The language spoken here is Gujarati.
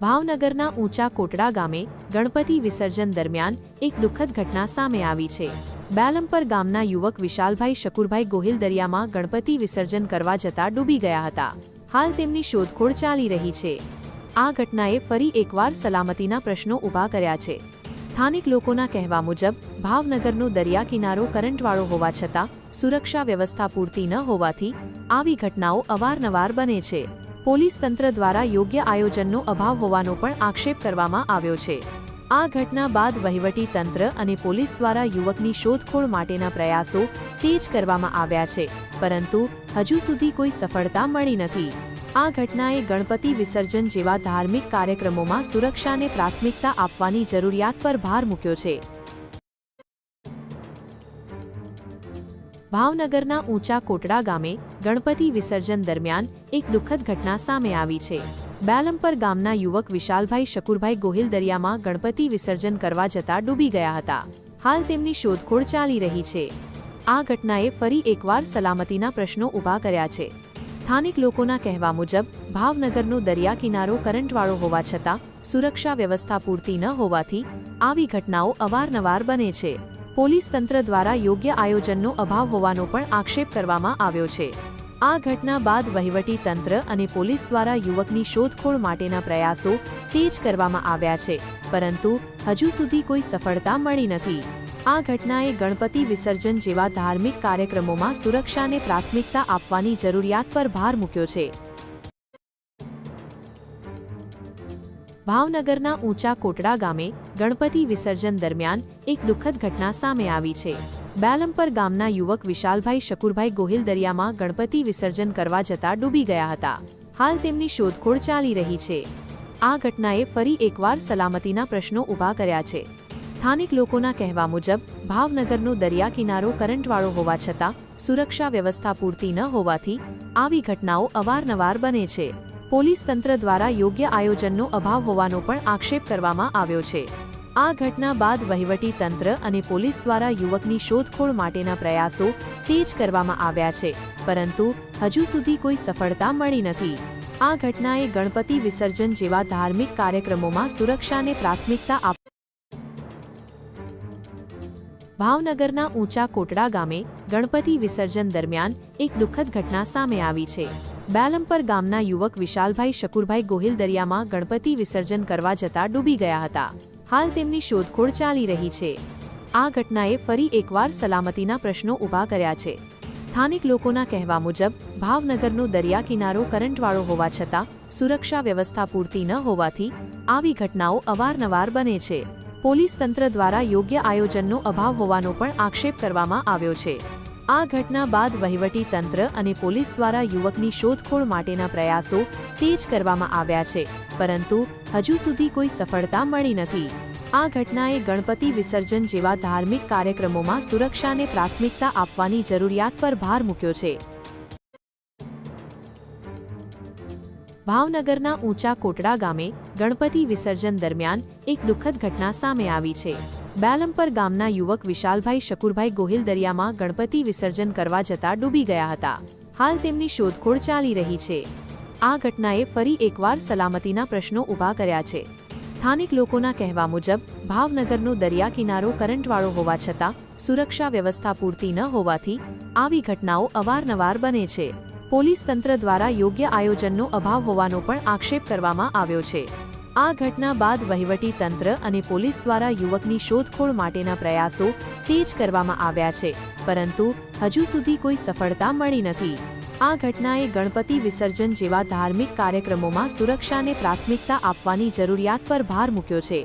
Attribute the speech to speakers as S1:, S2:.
S1: ભાવનગરના ઊંચા કોટડા ગામે ગણપતિ વિસર્જન દરમિયાન એક દુઃખદ ઘટના સામે આવી છે. બેલમપર ગામના યુવક વિશાલભાઈ શકુરભાઈ ગોહિલ દરિયામાં ગણપતિ વિસર્જન કરવા જતા ડૂબી ગયા હતા. હાલ તેમની શોધખોળ ચાલી રહી છે. આ ઘટનાએ ફરી એકવાર સલામતીના પ્રશ્નો ઊભા કર્યા છે. સ્થાનિક લોકોના કહેવા મુજબ, ભાવનગરનો દરિયા કિનારો કરંટવાળો હોવા છતાં સુરક્ષા વ્યવસ્થા પૂરતી ન હોવાથી આવી ઘટનાઓ અવારનવાર બને છે. પોલીસ તંત્ર દ્વારા યોગ્ય આયોજનનો અભાવ હોવાનો પણ આક્ષેપ કરવામાં આવ્યો છે. આ ઘટના બાદ વહીવટી તંત્ર અને પોલીસ દ્વારા યુવકની શોધખોળ માટેના પ્રયાસો તેજ કરવામાં આવ્યા છે, પરંતુ હજુ સુધી કોઈ સફળતા મળી નથી. આ ઘટનાએ ગણપતિ વિસર્જન જેવા ધાર્મિક કાર્યક્રમોમાં સુરક્ષાને પ્રાથમિકતા આપવાની જરૂરિયાત પર ભાર મૂક્યો છે. ભાવનગરના ઊંચા કોટડા ગામે ગણપતિ વિસર્જન દરમિયાન એક દુઃખદ ઘટના સામે આવી છે. બેલમપર ગામના યુવક વિશાલભાઈ શકુરભાઈ ગોહિલ દરિયામાં ગણપતિ વિસર્જન કરવા જતા ડૂબી ગયા હતા. હાલ તેમની શોધખોળ ચાલી રહી છે. આ ઘટનાએ ફરી એકવાર સલામતીના પ્રશ્નો ઊભા કર્યા છે. સ્થાનિક લોકોના કહેવા મુજબ, ભાવનગરનો દરિયા કિનારો કરંટવાળો હોવા છતાં સુરક્ષા વ્યવસ્થા પૂરતી ન હોવાથી આવી ઘટનાઓ અવારનવાર બને છે. પોલીસ તંત્ર દ્વારા યોગ્ય આયોજનનો અભાવ હોવાનો પણ આક્ષેપ કરવામાં આવ્યો છે. આ ઘટના બાદ વહીવટી તંત્ર અને પોલીસ દ્વારા યુવકની શોધખોળ માટેના પ્રયાસો તેજ કરવામાં આવ્યા છે, પરંતુ હજુ સુધી કોઈ સફળતા મળી નથી. આ ઘટનાએ ગણપતિ વિસર્જન જેવા ધાર્મિક કાર્યક્રમોમાં સુરક્ષાને પ્રાથમિકતા આપવાની જરૂરિયાત પર ભાર મૂક્યો છે. ભાવનગરના ઊંચા કોટડા ગામે ગણપતિ વિસર્જન દરમિયાન એક દુઃખદ ઘટના સામે આવી છે. બેલમપર ગામના યુવક વિશાલભાઈ શકુરભાઈ ગોહિલ દરિયામાં ગણપતિ વિસર્જન કરવા જતા ડૂબી ગયા હતા. હાલ તેમની શોધખોળ ચાલી રહી છે. આ ઘટનાએ ફરી એકવાર સલામતીના પ્રશ્નો ઊભા કર્યા છે. સ્થાનિક લોકોના કહેવા મુજબ, ભાવનગરનો દરિયા કિનારો કરંટવાળો હોવા છતાં સુરક્ષા વ્યવસ્થા પૂરતી ન હોવાથી આવી ઘટનાઓ અવારનવાર બને છે. પોલીસ તંત્ર દ્વારા યોગ્ય આયોજનનો અભાવ હોવાનો પણ આક્ષેપ કરવામાં આવ્યો છે. આ ઘટના બાદ વહીવટી તંત્ર અને પોલીસ દ્વારા યુવકની શોધખોળ માટેના પ્રયાસો તેજ કરવામાં આવ્યા છે, પરંતુ હજુ સુધી કોઈ સફળતા મળી નથી. આ ઘટનાએ ગણપતિ વિસર્જન જેવા ધાર્મિક કાર્યક્રમોમાં સુરક્ષાને પ્રાથમિકતા આપ ભાવનગરના ઊંચા કોટડા ગામે ગણપતિ વિસર્જન દરમિયાન એક દુઃખદ ઘટના સામે આવી છે. બેલમપર ગામના યુવક વિશાલભાઈ શકુરભાઈ ગોહિલ દરિયામાં ગણપતિ વિસર્જન કરવા જતા ડૂબી ગયા હતા. હાલ તેમની શોધખોળ ચાલી રહી છે. આ ઘટનાએ ફરી એકવાર સલામતીના પ્રશ્નો ઊભા કર્યા છે. સ્થાનિક લોકોના કહેવા મુજબ, ભાવનગરનો દરિયા કિનારો કરંટવાળો હોવા છતાં, સુરક્ષા વ્યવસ્થા પૂરતી ન હોવાથી, આવી ઘટનાઓ અવારનવાર બને છે. પોલીસ તંત્ર દ્વારા યોગ્ય આયોજનનો અભાવ હોવાનો પણ આક્ષેપ કરવામાં આવ્યો છે. આ ઘટના બાદ વહીવટી તંત્ર અને પોલીસ દ્વારા યુવકની શોધખોળ માટેના પ્રયાસો તેજ કરવામાં આવ્યા છે, પરંતુ હજુ સુધી કોઈ સફળતા મળી નથી. આ ઘટનાએ ગણપતિ વિસર્જન જેવા ધાર્મિક કાર્યક્રમોમાં સુરક્ષાને પ્રાથમિકતા આપવાની જરૂરિયાત પર ભાર મૂક્યો છે. ભાવનગરના ઊંચા કોટડા ગામે ગણપતિ વિસર્જન દરમિયાન એક દુઃખદ ઘટના સામે આવી છે. બેલમપર ગામના યુવક વિશાલભાઈ શકુરભાઈ ગોહિલ દરિયામાં ગણપતિ વિસર્જન કરવા જતા ડૂબી ગયા હતા. હાલ તેમની શોધખોળ ચાલી રહી છે. આ ઘટનાએ ફરી એકવાર સલામતીના પ્રશ્નો ઊભા કર્યા છે. સ્થાનિક લોકોના કહેવા મુજબ, ભાવનગરનો દરિયા કિનારો કરંટવાળો હોવા છતાં, સુરક્ષા વ્યવસ્થા પૂરતી ન હોવાથી, આવી ઘટનાઓ અવારનવાર બને છે. પોલીસ તંત્ર દ્વારા યોગ્ય આયોજનનો અભાવ હોવાનો પણ આક્ષેપ કરવામાં આવ્યો છે. આ ઘટના બાદ વહીવટી તંત્ર અને પોલીસ દ્વારા યુવકની શોધખોળ માટેના પ્રયાસો તેજ કરવામાં આવ્યા છે, પરંતુ હજુ સુધી કોઈ સફળતા મળી નથી. આ ઘટનાએ ગણપતિ વિસર્જન જેવા ધાર્મિક કાર્યક્રમોમાં સુરક્ષાને પ્રાથમિકતા આપવાની જરૂરિયાત પર ભાર મૂક્યો છે.